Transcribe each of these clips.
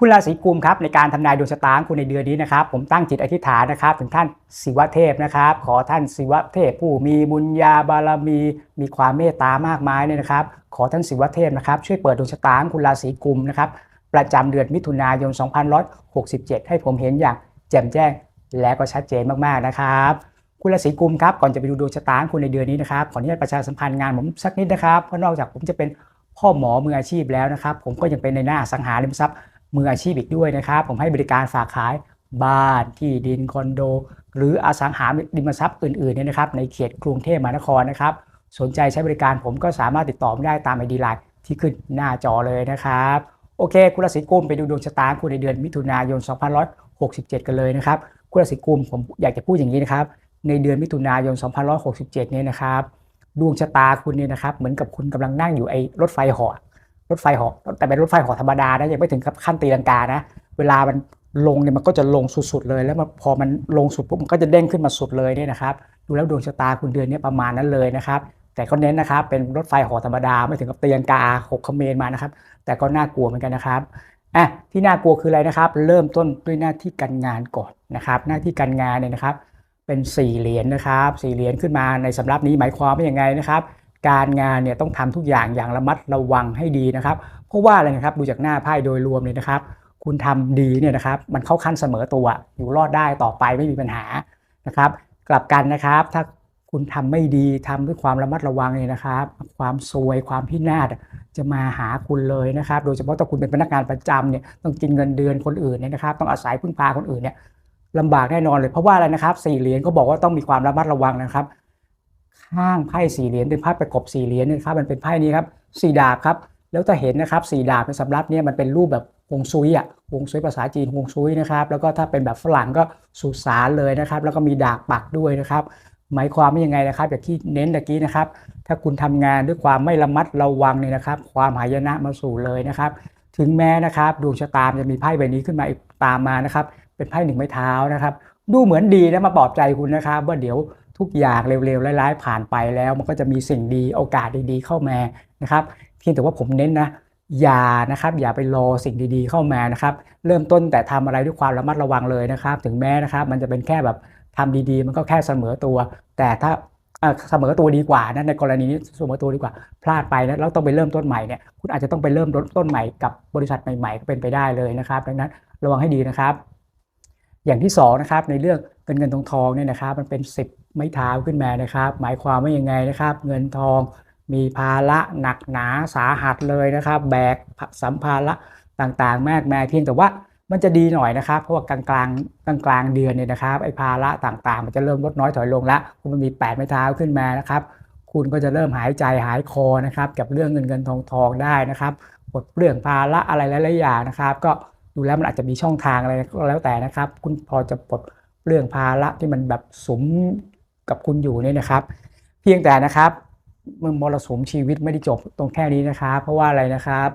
คุณราศีกุมครับในการทำนายดวงชะตาของคุณในเดือนนี้นะครับ ผมตั้งจิตอธิษฐานนะครับ ถึงท่านศิวเทพนะครับ ขอท่านศิวเทพผู้มีบุญญาบารมี มีความเมตตามากมายเนี่ยนะครับ ขอท่านศิวเทพนะครับ ช่วยเปิดดวงชะตาของคุณราศีกุมนะครับ ประจำเดือนมิถุนายน 2567 ให้ผมเห็นอย่างแจ่มแจ้งและก็ชัดเจนมากๆนะครับคุณราศีกุมครับก่อนจะไปดูดวงชะตาของคุณในเดือนนี้นะครับขออนุญาตประชาสัมพันธ์งานผมสักนิดนะครับเพราะนอกจากผมจะเป็นพ่อหมอมืออาชีพแล้วนะครับ ผมก็ยังเป็นในหน้าอสังหาริมทรัพย์ มืออาชีพอีกด้วยนะครับ ผมให้บริการฝากขายบ้านที่ดินคอนโด หรืออสังหาริมทรัพย์อื่นๆเนี่ยนะครับ ในเขตกรุงเทพมหานครนะครับ สนใจใช้บริการผมก็สามารถติดต่อมได้ตามไอดีไลน์ที่ขึ้นหน้าจอเลยนะครับ โอเค คุณราศีกุมไปดูดวงชะตาคุณในเดือนมิถุนายน 2567 กันเลยนะครับคุณราศีกุมผมอยากจะพูดอย่างนี้นะครับ ในเดือนมิถุนายน 2567 เนี่ยนะครับ ดวงชะตาคุณเนี่ยนะครับ เหมือนกับคุณกำลังนั่งอยู่ไอ้รถไฟหาะ รถไฟหาะแต่เป็นรถไฟหาะธรรมดานะยังไม่ถึงกับขั้นตีลังกานะ เวลามันลงเนี่ยมันก็จะลงสุดๆเลย แล้วพอมันลงสุดปุ๊บมันก็จะเด้งขึ้นมาสุดเลยเนี่ยนะครับดูแล้วดวงชะตาคุณเดือนนี้ประมาณนั้นเลยนะครับแต่ก็เน้นนะครับเป็นรถไฟหาะธรรมดาไม่ถึงกับเตีลังกาหกคเมนมานะครับ แต่ก็น่ากลัวเหมือนกันนะครับอะที่น่ากลัวคืออะไรนะครับ เริ่มต้นด้วยหน้าที่การงานก่อนนะครับ หน้าที่การงานเนี่ยนะครับ เป็นสี่เหรียญนะครับสี่เหรียญขึ้นมาในสำรับนี้หมายความว่าอย่างไงนะครับ การงานเนี่ยต้องทำทุกอย่างอย่างระมัดระวังให้ดีนะครับ เพราะว่าอะไรนะครับดูจากหน้าไพ่โดยรวมเลยนะครับ คุณทำดีเนี่ยนะครับมันเข้าขั้นเสมอตัวอยู่รอดได้ต่อไปไม่มีปัญหานะครับ กลับกันนะครับ ถ้าคุณทำไม่ดีทำด้วยความระมัดระวังเนี่ยนะครับ ความซวยความพินาศจะมาหาคุณเลยนะครับ โดยเฉพาะถ้าคุณเป็นพนักงานประจำเนี่ยต้องกินเงินเดือนคนอื่นเนี่ยนะครับ ต้องอาศัยพึ่งพาคนอื่นเนี่ยลำบากแน่นอนเลยเพราะว่าอะไรนะครับสี่เหรียญก็บอกว่าต้องมีความระมัดระวังนะครับ ข้างไพ่สี่เหรียญเป็นไพ่ประกบสี่เหรียญเนี่ยนะครับมันเป็นไพ่นี้ครับสี่ดาบครับแล้วจะเห็นนะครับสี่ดาบในสำรับเนี่ยมันเป็นรูปแบบฮวงซุยอะฮวงซุยภาษาจีนฮวงซุยนะครับแล้วก็ถ้าเป็นแบบฝรั่งก็สุสานเลยนะครับ แล้วก็มีดาบปักด้วยนะครับ หมายความว่ายังไงนะครับอย่างที่เน้นตะกี้นะครับ ถ้าคุณทำงานด้วยความไม่ระมัดระวังเนี่ยนะครับ ความหายนะมาสู่เลยนะครับ ถึงแม้นะครับดวงชะตาจะมีไพ่ใบนี้ขึ้นมาอีกตามมานะครับ เป็นไพ่หนึ่งไม้เท้านะครับ ดูเหมือนดีนะมาปลอบใจคุณนะครับ ว่าเดี๋ยว ทุกอย่างเร็วๆร้ายๆผ่านไปแล้ว มันก็จะมีสิ่งดีโอกาสดีๆเข้ามานะครับเพียงแต่ว่าผมเน้นนะอย่านะครับอย่าไปรอสิ่งดีๆเข้ามานะครับ เริ่มต้นแต่ทำอะไรด้วยความระมัดระวังเลยนะครับ ถึงแม้นะครับ มันจะเป็นแค่แบบทำดีๆ มันก็แค่เสมอตัว แต่ถ้าเสมอตัวดีกว่านะในกรณีนี้เสมอตัวดีกว่า พลาดไปนะแล้วต้องไปเริ่มต้นใหม่เนี่ยคุณอาจจะต้องไปเริ่มต้นใหม่กับบริษัทใหม่ๆ ก็เป็นไปได้เลยนะครับ ดังนั้นระวังให้ดีนะครับ อย่างที่สองนะครับในเรื่องเงินเงินทองทองเนี่ยนะครับ มันเป็น 10 ไม้เท้าขึ้นมานะครับ หมายความว่ายังไงนะครับ เงินทองมีภาระหนักหนาสาหัสเลยนะครับ แบกสัมภาระต่างๆ มากมายเพียงแต่ว่ามันจะดีหน่อยนะครับ เพราะว่ากลางกลางกลางกลางเดือนเนี่ยนะครับไอ้ภาระต่างๆ มันจะเริ่มลดน้อยถอยลงแล้วคุณมันมี 8 ไม้เท้าขึ้นมานะครับ คุณก็จะเริ่มหายใจหายคอนะครับกับเรื่องเงินเงินทองทองได้นะครับปลดเปลื้องภาระอะไรหลายๆอย่างนะครับ ก็ดูแล้วมันอาจจะมีช่องทางอะไรก็แล้วแต่นะครับ คุณพอจะปลดเรื่องภาระที่มันแบบสม กับคุณอยู่เนี่ยนะครับ เพียงแต่นะครับมึงมรสุมชีวิตไม่ได้จบตรงแค่นี้นะครับเพราะว่าอะไรนะครับ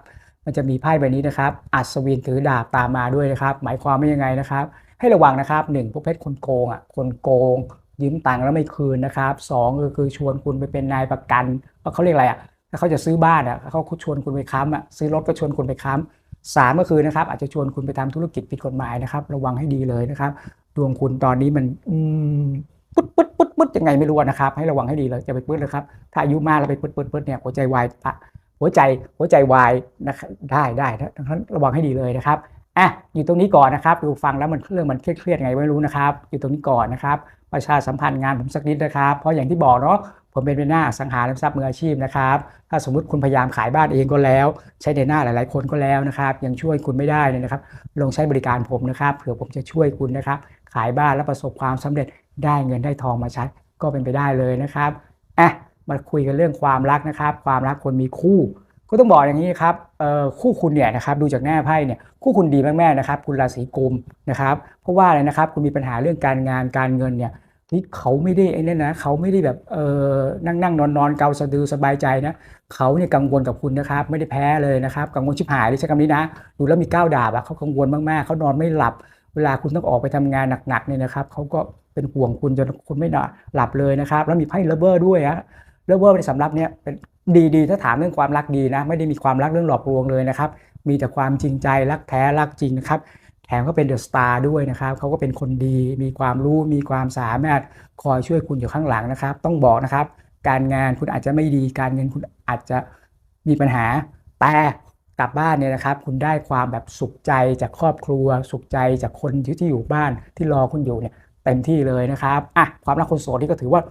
มันจะมีไพ่ใบนี้นะครับ อัศวินถือดาบตามมาด้วยนะครับ หมายความว่ายังไงนะครับ ให้ระวังนะครับหนึ่งพวกเพชรคนโกงอะคนโกงยืมตังค์แล้วไม่คืนนะครับสองก็คือชวนคุณไปเป็นนายประกันว่าเขาเรียกอะไรอะถ้าเขาจะซื้อบ้านอะเขาชวนคุณไปค้ำอะซื้อรถก็ชวนคุณไปค้ำสามก็คือนะครับ อาจจะชวนคุณไปทำธุรกิจผิดกฎหมายนะครับ ระวังให้ดีเลยนะครับ ดวงคุณตอนนี้มันอืม ปึ๊ดปึ๊ดปึ๊ดปึ๊ดยังไงไม่รู้นะครับ ให้ระวังให้ดีเลยจะไปปึ๊ดนะครับ ถ้าอายุมากแล้วไปปึ๊ดปึ๊ดปึ๊ดเนี่ยหัวใจวายอะหัวใจหัวใจวายนะครับได้ได้ดังนั้นระวังให้ดีเลยนะครับอะอยู่ตรงนี้ก่อนนะครับดูฟังแล้วมันเรื่องมันเครียดๆไงไม่รู้นะครับ อยู่ตรงนี้ก่อนนะครับ ประชาสัมพันธ์งานผมสักนิดนะครับ เพราะอย่างที่บอกเนาะผมเป็นในหน้าสังหาริมทรัพย์มืออาชีพนะครับ ถ้าสมมุติคุณพยายามขายบ้านเองก็แล้ว ใช้ในหน้าหลาย ๆ คนก็แล้วนะครับ ยังช่วยคุณไม่ได้เลยนะครับ ลองใช้บริการผมนะครับ เผื่อผมจะช่วยคุณนะครับ ขายบ้านแล้วประสบความสำเร็จ ได้เงินได้ทองมาใช้ก็เป็นไปได้เลยนะครับอะมาคุยกันเรื่องความรักนะครับ ความรักคนมีคู่ ก็ต้องบอกอย่างนี้ครับเอ่อคู่คุณเนี่ยนะครับดูจากหน้าไพ่เนี่ยคู่คุณดีมากๆนะครับ คุณราศีกุมนะครับ เพราะว่าอะไรนะครับคุณมีปัญหาเรื่องการงานการเงินเนี่ยนี่เขาไม่ได้ไอ้นี่นะเขาไม่ได้แบบเออนั่งนั่งนอนนอนเกาสะดือสบายใจนะเขาเนี่ยกังวลกับคุณนะครับ ไม่ได้แพ้เลยนะครับ กังวลชิบหายเลยใช้คำนี้นะ ดูแล้วมีก้าวดาบอะเขากังวลมากๆเขานอนไม่หลับ เวลาคุณต้องออกไปทำงานหนักๆเนี่ยนะครับเขาก็ เป็นห่วงคุณจนคุณไม่นอนหลับเลยนะครับ แล้วมีไพ่เลเวอร์ด้วยฮะเลเวอร์ในสำรับเนี่ยเป็นดีๆถ้าถามเรื่องความรักดีนะ ไม่ได้มีความรักเรื่องหลอกลวงเลยนะครับ มีแต่ความจริงใจรักแท้รักจริงนะครับแถมก็เป็นเดอะสตาร์ด้วยนะครับเขาก็เป็นคนดี มีความรู้มีความสามารถคอยช่วยคุณอยู่ข้างหลังนะครับ ต้องบอกนะครับ การงานคุณอาจจะไม่ดีการเงินคุณอาจจะมีปัญหาแต่กลับบ้านเนี่ยนะครับ คุณได้ความแบบสุขใจจากครอบครัว สุขใจจากคนที่อยู่บ้านที่รอคุณอยู่เนี่ย เต็มที่เลยนะครับอะความรักคนโสดนี่ก็ถือว่า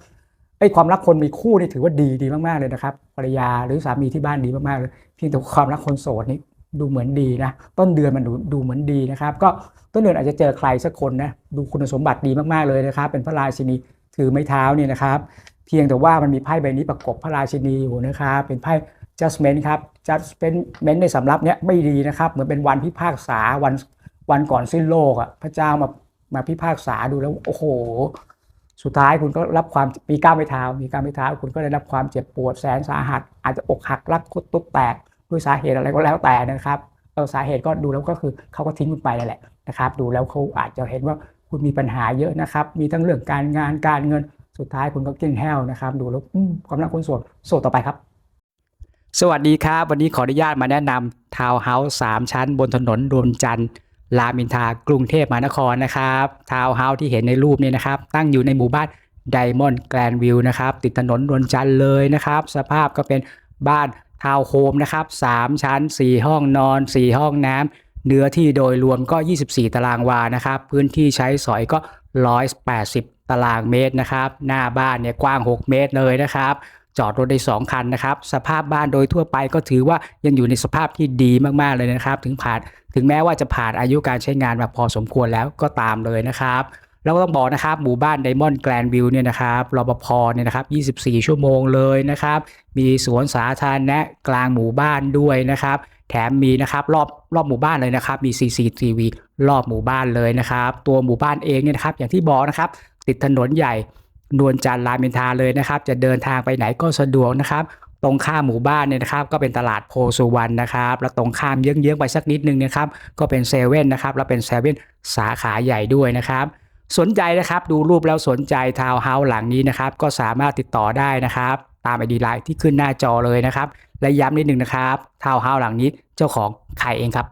ไอ้ความรักคนมีคู่นี่ถือว่าดีดีมากๆเลยนะครับภรรยาหรือสามีที่บ้านดีมากๆเลยเพียงแต่ความรักคนโสดนี่ดูเหมือนดีนะต้นเดือนมันดูดูเหมือนดีนะครับ ก็ต้นเดือนอาจจะเจอใครสักคนนะดูคุณสมบัติดีมากๆเลยนะครับ เป็นพระราชินีถือไม้เท้าเนี่ยนะครับ เพียงแต่ว่ามันมีไพ่ใบนี้ประกบพระราชินีอยู่นะครับเป็นไพ่ judgment ครับ judgment ในสำรับเนี้ยไม่ดีนะครับ เหมือนเป็นวันพิพากษาวันวันก่อนสิ้นโลกอะพระเจ้ามา มาพิพากษาดูแล้วโอ้โห สุดท้ายคุณก็รับความมีก้าวไม่เท้า มีก้าวไม่เท้า คุณก็ได้รับความเจ็บปวดแสนสาหัส อาจจะอกหักรักคุดตุ๊บแตกด้วยสาเหตุอะไรก็แล้วแต่นะครับเออสาเหตุก็ดูแล้วก็คือเขาก็ทิ้งคุณไปนั่นแหละนะครับ ดูแล้วเขาอาจจะเห็นว่าคุณมีปัญหาเยอะนะครับ มีทั้งเรื่องการงานการเงินสุดท้ายคุณก็กินแห้วนะครับ ดูแล้วความรักคนโสดโสดต่อไปครับ สวัสดีครับ วันนี้ขออนุญาตมาแนะนำทาวน์เฮาส์สามชั้นบนถนนรวมจันทร์ รามอินทากรุงเทพมหานครนะครับทาวน์เฮาส์ที่เห็นในรูปนี้นะครับ ตั้งอยู่ในหมู่บ้านไดมอนด์แกรนวิวนะครับ ติดถนนรวมจันทร์เลยนะครับ สภาพก็เป็นบ้านทาวน์โฮมนะครับสามชั้น 4 ห้องนอน 4 ห้องน้ำเนื้อที่โดยรวมก็ 24 ตารางวานะครับ พื้นที่ใช้สอยก็ 180 ตารางเมตรนะครับ หน้าบ้านเนี่ยกว้าง 6 เมตรเลยนะครับ จอดรถได้ 2 คันนะครับ สภาพบ้านโดยทั่วไปก็ถือว่ายังอยู่ในสภาพที่ดีมากๆเลยนะครับ ถึงผ่านถึงแม้ว่าจะผ่านอายุการใช้งานมาพอสมควรแล้วก็ตามเลยนะครับแล้วก็ต้องบอกนะครับหมู่บ้านไดมอนด์แกรนวิวเนี่ยนะครับรปภเนี่ยนะครับ 24 ชั่วโมงเลยนะครับ มีสวนสาธารณะกลางหมู่บ้านด้วยนะครับ แถมมีนะครับรอบรอบหมู่บ้านเลยนะครับ มี CCTV รอบหมู่บ้านเลยนะครับ ตัวหมู่บ้านเองเนี่ยนะครับ อย่างที่บอกนะครับ ติดถนนใหญ่ นวลจันทร์รามอินทาเลยนะครับ จะเดินทางไปไหนก็สะดวกนะครับ ตรงข้ามหมู่บ้านเนี่ยนะครับ ก็เป็นตลาดโพสุวรรณนะครับ แล้วตรงข้ามเยื้องๆไปสักนิดนึงนะครับ ก็เป็นเซเว่นนะครับ แล้วเป็นเซเว่นสาขาใหญ่ด้วยนะครับ สนใจนะครับดูรูปแล้วสนใจทาวน์เฮาส์หลังนี้นะครับ ก็สามารถติดต่อได้นะครับ ตามไอดีไลน์ที่ขึ้นหน้าจอเลยนะครับ และย้ำนิดนึงนะครับทาวน์เฮาส์หลังนี้เจ้าของขายเองครับ